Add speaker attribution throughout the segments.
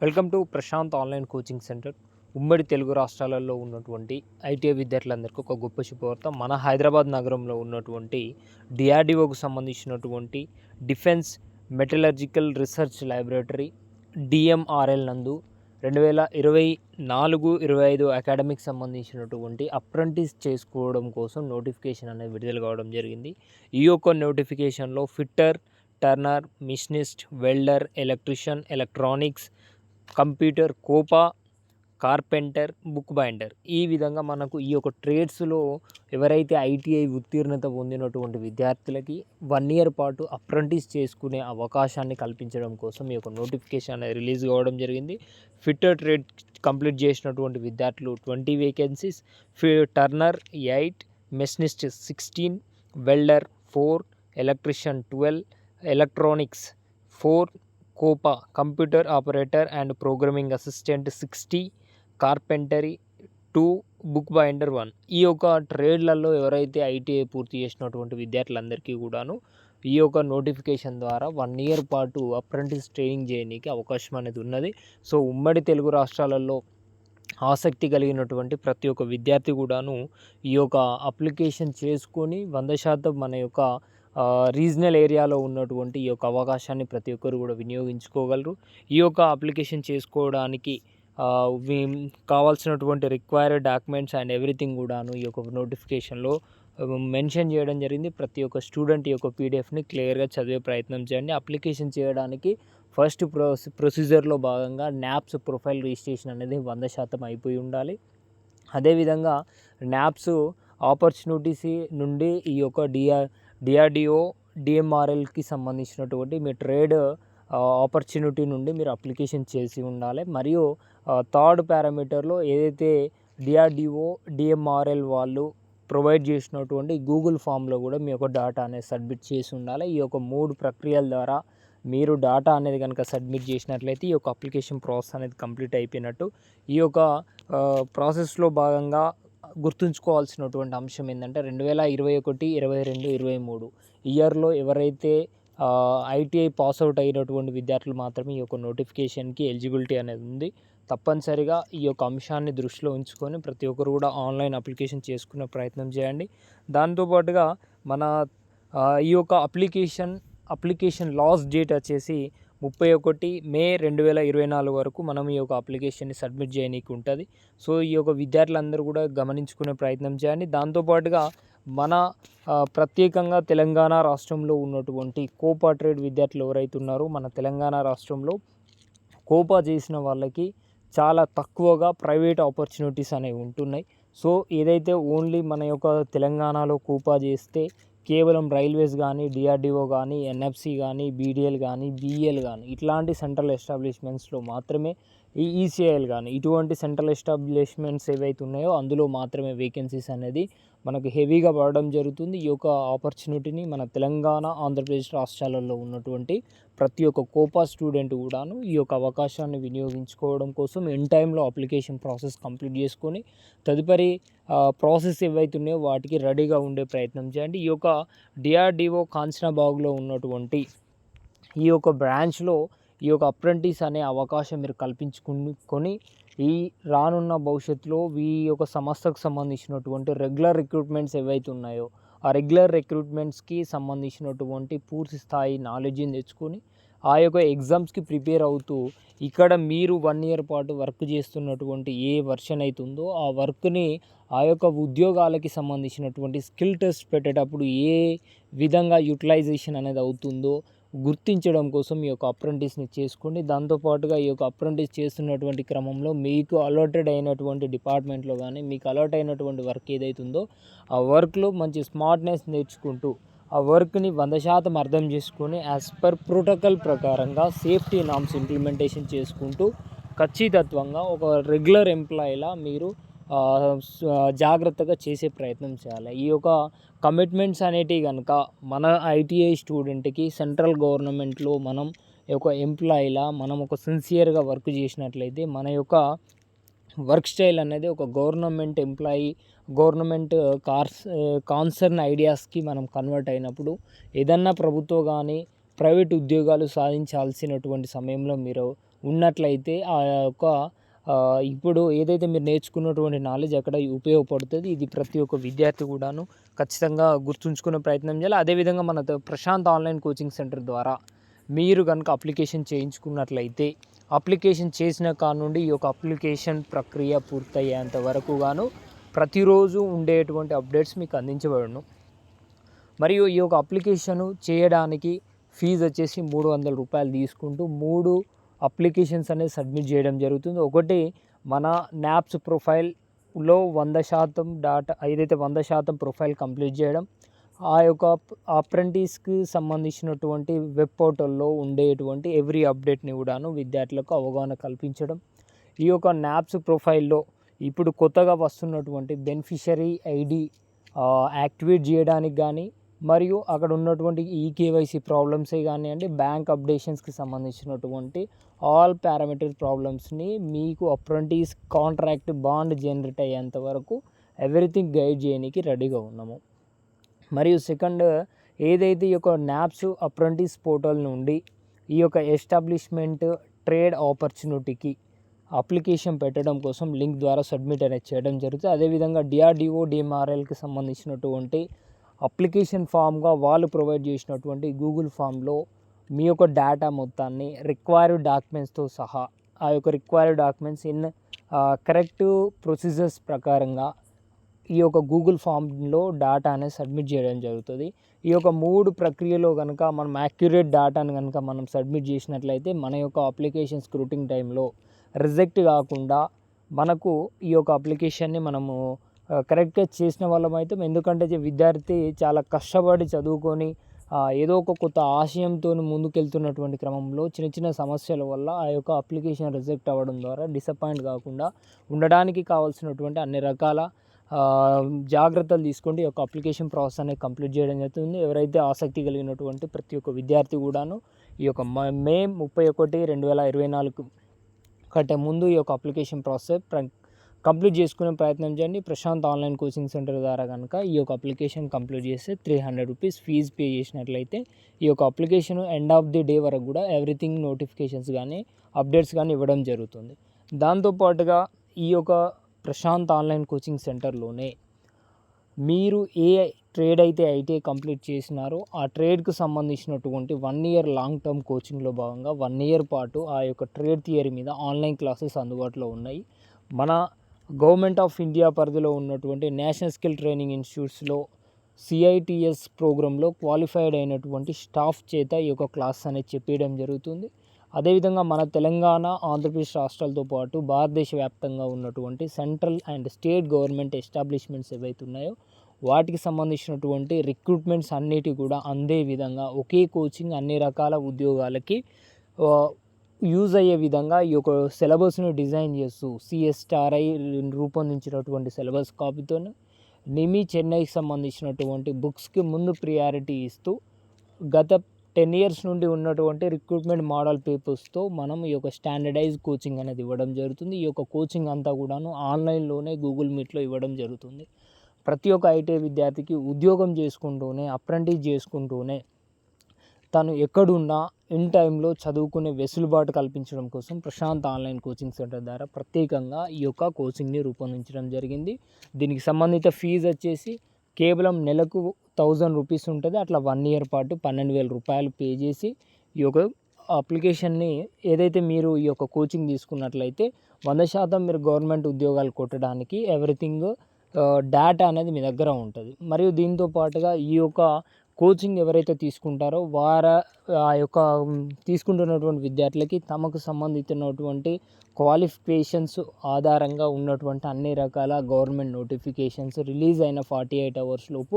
Speaker 1: Welcome to Prashant online coaching centre. ఉమ్మడి తెలుగు రాష్ట్రాలలో ఉన్నటువంటి ఐటీఐ విద్యార్థులందరికీ ఒక గొప్ప శుభవార్త. మన హైదరాబాద్ నగరంలో ఉన్నటువంటి డిఆర్డిఓకు సంబంధించినటువంటి defence metallurgical research laboratory DMRL నందు రెండు వేల ఇరవై నాలుగు ఇరవై ఐదు అకాడమిక్ సంబంధించినటువంటి అప్రెంటిస్ చేసుకోవడం కోసం నోటిఫికేషన్ అనేది విడుదల కావడం జరిగింది. ఈ యొక్క నోటిఫికేషన్లో fitter turner machinist welder electrician electronics computer COPA carpenter book binder. ఈ విధంగా మనకు ఈ యొక్క ట్రేడ్స్లో ఎవరైతే ఐటీఐ ఉత్తీర్ణత పొందినటువంటి విద్యార్థులకి వన్ ఇయర్ పాటు అప్రెంటిస్ చేసుకునే అవకాశాన్ని కల్పించడం కోసం ఈ యొక్క నోటిఫికేషన్ అనేది రిలీజ్ కావడం జరిగింది. ఫిట్టర్ ట్రేడ్ కంప్లీట్ చేసినటువంటి విద్యార్థులు ట్వంటీ వేకెన్సీస్ ఫి turner eight machinist sixteen welder four electrician twelve electronics four COPA computer operator and programming assistant sixty carpentry two book binder one. ఈ యొక్క ట్రేడ్లలో ఎవరైతే ఐటీఐ పూర్తి చేసినటువంటి విద్యార్థులందరికీ కూడాను ఈ యొక్క నోటిఫికేషన్ ద్వారా వన్ ఇయర్ పాటు అప్రెంటిస్ ట్రైనింగ్ చేయడానికి అవకాశం అనేది ఉన్నది. సో ఉమ్మడి తెలుగు రాష్ట్రాలలో ఆసక్తి కలిగినటువంటి ప్రతి ఒక్క విద్యార్థి కూడాను ఈ యొక్క అప్లికేషన్ చేసుకొని వంద శాతం మన యొక్క రీజనల్ ఏరియాలో ఉన్నటువంటి ఈ యొక్క అవకాశాన్ని ప్రతి ఒక్కరు కూడా వినియోగించుకోగలరు. ఈ యొక్క అప్లికేషన్ చేసుకోవడానికి కావాల్సినటువంటి రిక్వైర్డ్ డాక్యుమెంట్స్ అండ్ ఎవ్రీథింగ్ కూడాను ఈ యొక్క నోటిఫికేషన్లో మెన్షన్ చేయడం జరిగింది. ప్రతి ఒక్క స్టూడెంట్ ఈ యొక్క పీడిఎఫ్ని క్లియర్గా చదివే ప్రయత్నం చేయండి. అప్లికేషన్ చేయడానికి ఫస్ట్ ప్రొ ప్రొసీజర్లో భాగంగా న్యాప్స్ ప్రొఫైల్ రిజిస్ట్రేషన్ అనేది వంద శాతం అయిపోయి ఉండాలి. అదేవిధంగా న్యాప్స్ ఆపర్చునిటీస్ నుండి ఈ యొక్క డిఆర్ డిఆర్డిఓ డిఎంఆర్ఎల్కి సంబంధించినటువంటి మీ ట్రేడ్ ఆపర్చునిటీ నుండి మీరు అప్లికేషన్ చేసి ఉండాలి. మరియు థర్డ్ పారామీటర్లో ఏదైతే డిఆర్డిఓ డిఎంఆర్ఎల్ వాళ్ళు ప్రొవైడ్ చేసినటువంటి గూగుల్ ఫామ్లో కూడా మీ యొక్క డేటా అనేది సబ్మిట్ చేసి ఉండాలి. ఈ యొక్క మూడు ప్రక్రియల ద్వారా మీరు డేటా అనేది కనుక సబ్మిట్ చేసినట్లయితే ఈ యొక్క అప్లికేషన్ ప్రాసెస్ అనేది కంప్లీట్ అయిపోయినట్టు. ఈ యొక్క ప్రాసెస్లో భాగంగా గుర్తుంచుకోవాల్సినటువంటి అంశం ఏంటంటే రెండు వేల ఇరవై ఒకటి ఇరవై రెండు ఇరవై మూడు ఇయర్లో ఎవరైతే ఐటీఐ పాస్ అవుట్ అయినటువంటి విద్యార్థులు మాత్రమే ఈ యొక్క నోటిఫికేషన్కి ఎలిజిబిలిటీ అనేది ఉంది. తప్పనిసరిగా ఈ యొక్క అంశాన్ని దృష్టిలో ఉంచుకొని ప్రతి ఒక్కరు కూడా ఆన్లైన్ అప్లికేషన్ చేసుకునే ప్రయత్నం చేయండి. దాంతోపాటుగా మన ఈ యొక్క అప్లికేషన్ అప్లికేషన్ లాస్ట్ డేట్ వచ్చేసి ముప్పై ఒకటి మే రెండు వేల ఇరవై నాలుగు వరకు మనం ఈ యొక్క అప్లికేషన్ని సబ్మిట్ చేయనీకి ఉంటుంది సో ఈ యొక్క విద్యార్థులందరూ కూడా గమనించుకునే ప్రయత్నం చేయండి. దాంతోపాటుగా మన ప్రత్యేకంగా తెలంగాణ రాష్ట్రంలో ఉన్నటువంటి కోపా ట్రేడ్ విద్యార్థులు ఎవరైతే ఉన్నారో మన తెలంగాణ రాష్ట్రంలో కోపా చేసిన వాళ్ళకి చాలా తక్కువగా ప్రైవేట్ ఆపర్చునిటీస్ అనేవి ఉంటున్నాయి. సో ఏదైతే ఓన్లీ మన యొక్క తెలంగాణలో కోపా చేస్తే కేవలం రైల్వేస్ కానీ డిఆర్డిఓ కానీ ఎన్ఎఫ్సి కానీ బీడిఎల్ కానీ బిఎల్ కానీ ఇట్లాంటి సెంట్రల్ ఎస్టాబ్లిష్మెంట్స్లో మాత్రమే ఈ ఈసీఐఎల్ కానీ ఇటువంటి సెంట్రల్ ఎస్టాబ్లిష్మెంట్స్ ఏవైతే ఉన్నాయో అందులో మాత్రమే వేకెన్సీస్ అనేది మనకు హెవీగా పడడం జరుగుతుంది. ఈ యొక్క ఆపర్చునిటీని మన తెలంగాణ ఆంధ్రప్రదేశ్ రాష్ట్రాలలో ఉన్నటువంటి ప్రతి ఒక్క కోపా స్టూడెంట్ కూడాను ఈ యొక్క అవకాశాన్ని వినియోగించుకోవడం కోసం ఎన్ టైంలో అప్లికేషన్ ప్రాసెస్ కంప్లీట్ చేసుకొని తదుపరి ప్రాసెస్ ఏవైతే ఉన్నాయో వాటికి రెడీగా ఉండే ప్రయత్నం చేయండి. ఈ యొక్క డిఆర్డిఓ కాంచనాబాగ్లో ఉన్నటువంటి ఈ యొక్క బ్రాంచ్లో ఈ యొక్క అప్రెంటిస్ అనే అవకాశం మీరు కల్పించుకుని ఈ రానున్న భవిష్యత్తులో ఈ యొక్క సంస్థకు సంబంధించినటువంటి రెగ్యులర్ రిక్రూట్మెంట్స్ ఏవైతే ఉన్నాయో ఆ రెగ్యులర్ రిక్రూట్మెంట్స్కి సంబంధించినటువంటి పూర్తి స్థాయి నాలెడ్జ్ని తెచ్చుకొని ఆ యొక్క ఎగ్జామ్స్కి ప్రిపేర్ అవుతూ ఇక్కడ మీరు వన్ ఇయర్ పాటు వర్క్ చేస్తున్నటువంటి ఏ వర్షన్ అవుతుందో ఆ వర్క్ని ఆ యొక్క ఉద్యోగాలకి సంబంధించినటువంటి స్కిల్ టెస్ట్ పెట్టేటప్పుడు ఏ విధంగా యూటిలైజేషన్ అనేది అవుతుందో గుర్తించడం కోసం ఈ యొక్క అప్రెంటిస్ని చేసుకోండి. దాంతోపాటుగా ఈ యొక్క అప్రెంటిస్ చేస్తున్నటువంటి క్రమంలో మీకు అలర్టెడ్ అయినటువంటి డిపార్ట్మెంట్లో కానీ మీకు అలర్ట్ అయినటువంటి వర్క్ ఏదైతుందో ఆ వర్క్లో మంచి స్మార్ట్నెస్ నేర్చుకుంటూ ఆ వర్క్ని వంద శాతం అర్థం చేసుకొని యాజ్ పర్ ప్రోటోకాల్ ప్రకారంగా సేఫ్టీ నామ్స్ ఇంప్లిమెంటేషన్ చేసుకుంటూ ఖచ్చితత్వంగా ఒక రెగ్యులర్ ఎంప్లాయీలా మీరు జాగ్రత్తగా చేసే ప్రయత్నం చేయాలి. ఈ యొక్క కమిట్మెంట్స్ అనేటివి కనుక మన ఐటీఐ స్టూడెంట్కి సెంట్రల్ గవర్నమెంట్లో మనం ఒక ఎంప్లాయీలా మనం ఒక సిన్సియర్గా వర్క్ చేసినట్లయితే మన యొక్క వర్క్ స్టైల్ అనేది ఒక government employee government cars concern ఐడియాస్కి మనం కన్వర్ట్ అయినప్పుడు ఏదన్నా ప్రభుత్వ కానీ ప్రైవేట్ ఉద్యోగాలు సాధించాల్సినటువంటి సమయంలో మీరు ఉన్నట్లయితే ఆ యొక్క ఇప్పుడు ఏదైతే మీరు నేర్చుకున్నటువంటి నాలెడ్జ్ అక్కడ ఉపయోగపడుతుంది ఇది ప్రతి ఒక్క విద్యార్థి కూడాను ఖచ్చితంగా గుర్తుంచుకునే ప్రయత్నం చేయాలి. అదేవిధంగా మన ప్రశాంత్ ఆన్లైన్ కోచింగ్ సెంటర్ ద్వారా మీరు కనుక అప్లికేషన్ చేయించుకున్నట్లయితే అప్లికేషన్ చేసిన కానుండి ఈ యొక్క అప్లికేషన్ ప్రక్రియ పూర్తయ్యేంత వరకు గాను ప్రతిరోజు ఉండేటువంటి అప్డేట్స్ మీకు అందించబడను. మరియు ఈ యొక్క అప్లికేషన్ చేయడానికి ఫీజు వచ్చేసి మూడు వందల రూపాయలు తీసుకుంటూ మూడు అప్లికేషన్స్ అనేది సబ్మిట్ చేయడం జరుగుతుంది. ఒకటి మన న్యాప్స్ ప్రొఫైల్లో వంద శాతం డాటా ఏదైతే వంద శాతం ప్రొఫైల్ కంప్లీట్ చేయడం ఆ యొక్క అప్రెంటిస్కి సంబంధించినటువంటి వెబ్ పోర్టల్లో ఉండేటువంటి ఎవ్రీ అప్డేట్ని కూడాను విద్యార్థులకు అవగాహన కల్పించడం. ఈ యొక్క న్యాప్స్ ప్రొఫైల్లో ఇప్పుడు కొత్తగా వస్తున్నటువంటి బెనిఫిషరీ ఐడి యాక్టివేట్ చేయడానికి కానీ మరియు అక్కడ ఉన్నటువంటి ఈకేవైసీ ప్రాబ్లమ్సే కానివ్వండి బ్యాంక్ అప్డేషన్స్కి సంబంధించినటువంటి ఆల్ పారామీటర్ ప్రాబ్లమ్స్ని మీకు అప్రెంటిస్ కాంట్రాక్ట్ బాండ్ జనరేట్ అయ్యేంత వరకు ఎవ్రీథింగ్ గైడ్ చేయడానికి రెడీగా ఉన్నాము. మరియు సెకండ్ ఏదైతే ఈ యొక్క నాప్స్ అప్రెంటిస్ పోర్టల్ నుండి ఈ యొక్క ఎస్టాబ్లిష్మెంట్ ట్రేడ్ ఆపర్చునిటీకి అప్లికేషన్ పెట్టడం కోసం లింక్ ద్వారా సబ్మిట్ అనేది చేయడం జరుగుతుంది. అదేవిధంగా డిఆర్డిఓ డిఎంఆర్ఎల్కి సంబంధించినటువంటి అప్లికేషన్ ఫామ్గా వాళ్ళు ప్రొవైడ్ చేసినటువంటి గూగుల్ ఫామ్లో మీ యొక్క డేటా మొత్తాన్ని రిక్వైర్డ్ డాక్యుమెంట్స్తో సహా ఆ యొక్క required documents in correct procedures ప్రకారంగా ఈ యొక్క గూగుల్ ఫామ్లో డేటా అనేది సబ్మిట్ చేయడం జరుగుతుంది. ఈ యొక్క మూడు ప్రక్రియలో కనుక మనం యాక్యురేట్ డేటాను కనుక మనం సబ్మిట్ చేసినట్లయితే మన యొక్క అప్లికేషన్ స్క్రూటింగ్ టైంలో రిజెక్ట్ కాకుండా మనకు ఈ యొక్క అప్లికేషన్ని మనము కరెక్ట్గా చేసిన వాళ్ళం అయితే ఎందుకంటే విద్యార్థి చాలా కష్టపడి చదువుకొని ఏదో ఒక కొత్త ఆశయంతో ముందుకెళ్తున్నటువంటి క్రమంలో చిన్న చిన్న సమస్యల వల్ల ఆ యొక్క అప్లికేషన్ రిజెక్ట్ అవ్వడం ద్వారా డిసప్పాయింట్ కాకుండా ఉండడానికి కావాల్సినటువంటి అన్ని రకాల జాగ్రత్తలు తీసుకుంటే ఈ యొక్క అప్లికేషన్ ప్రాసెస్ అనేది కంప్లీట్ చేయడం జరుగుతుంది. ఎవరైతే ఆసక్తి కలిగినటువంటి ప్రతి ఒక్క విద్యార్థి కూడాను ఈ యొక్క మ- మే ముప్పై ఒకటి రెండు వేల ఇరవై నాలుగు కంటే ముందు ఈ యొక్క అప్లికేషన్ ప్రాసెస్ కంప్లీట్ చేసుకునే ప్రయత్నం చేయండి. ప్రశాంత్ ఆన్లైన్ కోచింగ్ సెంటర్ ద్వారా కనుక ఈ యొక్క అప్లికేషన్ కంప్లీట్ చేస్తే three hundred rupees fee pay చేసినట్లయితే ఈ యొక్క application end of the day వరకు కూడా ఎవ్రీథింగ్ నోటిఫికేషన్స్ కానీ అప్డేట్స్ కానీ ఇవ్వడం జరుగుతుంది. దాంతోపాటుగా ఈ యొక్క ప్రశాంత్ ఆన్లైన్ కోచింగ్ సెంటర్లోనే మీరు ఏ ట్రేడ్ అయితే ఐటీఐ కంప్లీట్ చేసినారో ఆ ట్రేడ్కి సంబంధించినటువంటి వన్ ఇయర్ లాంగ్ టర్మ్ కోచింగ్లో భాగంగా వన్ ఇయర్ పాటు ఆ యొక్క ట్రేడ్ థియరీ మీద ఆన్లైన్ క్లాసెస్ అందుబాటులో ఉన్నాయి. మన గవర్నమెంట్ ఆఫ్ ఇండియా పరిధిలో ఉన్నటువంటి నేషనల్ స్కిల్ ట్రైనింగ్ ఇన్స్టిట్యూట్స్లో సిఐటిఎస్ ప్రోగ్రాంలో క్వాలిఫైడ్ అయినటువంటి స్టాఫ్ చేత ఈ యొక్క క్లాస్ అనేది చెప్పేయడం జరుగుతుంది. అదేవిధంగా మన తెలంగాణ ఆంధ్రప్రదేశ్ రాష్ట్రాలతో పాటు భారతదేశ వ్యాప్తంగా ఉన్నటువంటి central and state government establishments ఏవైతే ఉన్నాయో వాటికి సంబంధించినటువంటి రిక్రూట్మెంట్స్ అన్నిటి కూడా అందే విధంగా ఒకే కోచింగ్ అన్ని రకాల ఉద్యోగాలకి యూజ్ అయ్యే విధంగా ఈ యొక్క సిలబస్ను డిజైన్ చేస్తూ సిఎస్టార్ఐ రూపొందించినటువంటి సిలబస్ కాపీతో నిమి చెన్నైకి సంబంధించినటువంటి బుక్స్కి ముందు ప్రియారిటీ ఇస్తూ గత టెన్ ఇయర్స్ నుండి ఉన్నటువంటి రిక్రూట్మెంట్ మోడల్ పేపర్స్తో మనం ఈ యొక్క స్టాండర్డైజ్ కోచింగ్ అనేది ఇవ్వడం జరుగుతుంది. ఈ యొక్క కోచింగ్ అంతా కూడాను ఆన్లైన్లోనే గూగుల్ మీట్లో ఇవ్వడం జరుగుతుంది. ప్రతి ఒక్క ఐటీ విద్యార్థికి ఉద్యోగం చేసుకుంటూనే అప్రెంటిస్ చేసుకుంటూనే తను ఎక్కడున్నా ఇన్ టైంలో చదువుకునే వెసులుబాటు కల్పించడం కోసం ప్రశాంత్ ఆన్లైన్ కోచింగ్ సెంటర్ ద్వారా ప్రత్యేకంగా ఈ యొక్క కోచింగ్ని రూపొందించడం జరిగింది. దీనికి సంబంధిత ఫీజు వచ్చేసి కేవలం నెలకు థౌజండ్ రూపీస్ ఉంటుంది. అట్లా వన్ ఇయర్ పాటు పన్నెండు వేల రూపాయలు పే చేసి ఈ యొక్క అప్లికేషన్ని ఏదైతే మీరు ఈ యొక్క కోచింగ్ తీసుకున్నట్లయితే వంద శాతం మీరు గవర్నమెంట్ ఉద్యోగాలు కొట్టడానికి ఎవ్రీథింగ్ డేటా అనేది మీ దగ్గర ఉంటుంది. మరియు దీంతో పాటుగా ఈ యొక్క కోచింగ్ ఎవరైతే తీసుకుంటారో వార ఆ యొక్క తీసుకుంటున్నటువంటి విద్యార్థులకి తమకు సంబంధించినటువంటి క్వాలిఫికేషన్స్ ఆధారంగా ఉన్నటువంటి అన్ని రకాల గవర్నమెంట్ నోటిఫికేషన్స్ రిలీజ్ అయిన ఫార్టీ ఎయిట్ అవర్స్ లోపు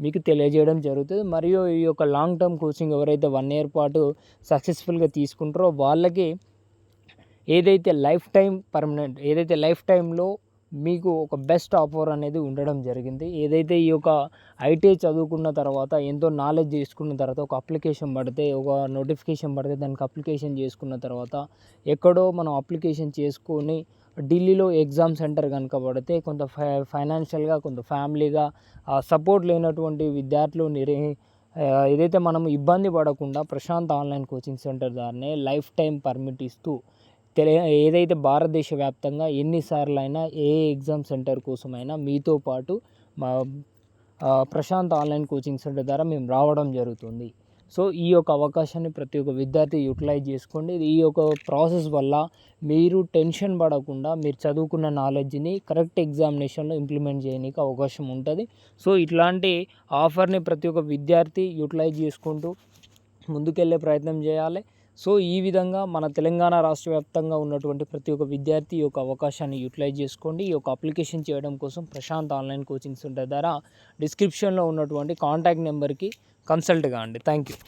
Speaker 1: మీకు తెలియజేయడం జరుగుతుంది. మరియు ఈ యొక్క లాంగ్ టర్మ్ కోచింగ్ ఎవరైతే వన్ ఇయర్ పాటు సక్సెస్ఫుల్గా తీసుకుంటారో వాళ్ళకి ఏదైతే లైఫ్ టైం పర్మనెంట్ ఏదైతే లైఫ్ టైంలో మీకు ఒక బెస్ట్ ఆఫర్ అనేది ఉండడం జరిగింది. ఏదైతే ఈ యొక్క ఐటీఐ చదువుకున్న తర్వాత ఎంతో నాలెడ్జ్ చేసుకున్న తర్వాత ఒక అప్లికేషన్ పడితే ఒక నోటిఫికేషన్ పడితే దానికి అప్లికేషన్ చేసుకున్న తర్వాత ఎక్కడో మనం అప్లికేషన్ చేసుకొని ఢిల్లీలో ఎగ్జామ్ సెంటర్ కనుక పడితే కొంత ఫై ఫైనాన్షియల్గా కొంత ఫ్యామిలీగా సపోర్ట్ లేనటువంటి విద్యార్థులు నిరే ఏదైతే మనం ఇబ్బంది పడకుండా ప్రశాంత్ ఆన్లైన్ కోచింగ్ సెంటర్ ద్వారానే లైఫ్ టైం పర్మిట్ ఇస్తూ తెలియ ఏదైతే భారతదేశ వ్యాప్తంగా ఎన్నిసార్లు అయినా ఏ ఎగ్జామ్ సెంటర్ కోసమైనా మీతో పాటు మా ప్రశాంత్ ఆన్లైన్ కోచింగ్ సెంటర్ ద్వారా మేము రావడం జరుగుతుంది. సో ఈ యొక్క అవకాశాన్ని ప్రతి ఒక్క విద్యార్థి యూటిలైజ్ చేసుకోండి. ఈ యొక్క ప్రాసెస్ వల్ల మీరు టెన్షన్ పడకుండా మీరు చదువుకున్న నాలెడ్జ్ని కరెక్ట్ ఎగ్జామినేషన్లో ఇంప్లిమెంట్ చేయడానికి అవకాశం ఉంటుంది. సో ఇట్లాంటి ఆఫర్ని ప్రతి ఒక్క విద్యార్థి యూటిలైజ్ చేసుకుంటూ ముందుకెళ్ళే ప్రయత్నం చేయాలి. సో ఈ విధంగా మన తెలంగాణ రాష్ట్ర వ్యాప్తంగా ఉన్నటువంటి ప్రతి ఒక్క విద్యార్థి ఈ యొక్క అవకాశాన్ని యూటిలైజ్ చేసుకోండి. ఈ యొక్క అప్లికేషన్ చేయడం కోసం ప్రశాంత్ ఆన్లైన్ కోచింగ్ సెంటర్ ద్వారా డిస్క్రిప్షన్లో ఉన్నటువంటి కాంటాక్ట్ నెంబర్కి కన్సల్ట్ కాండి థ్యాంక్ యూ.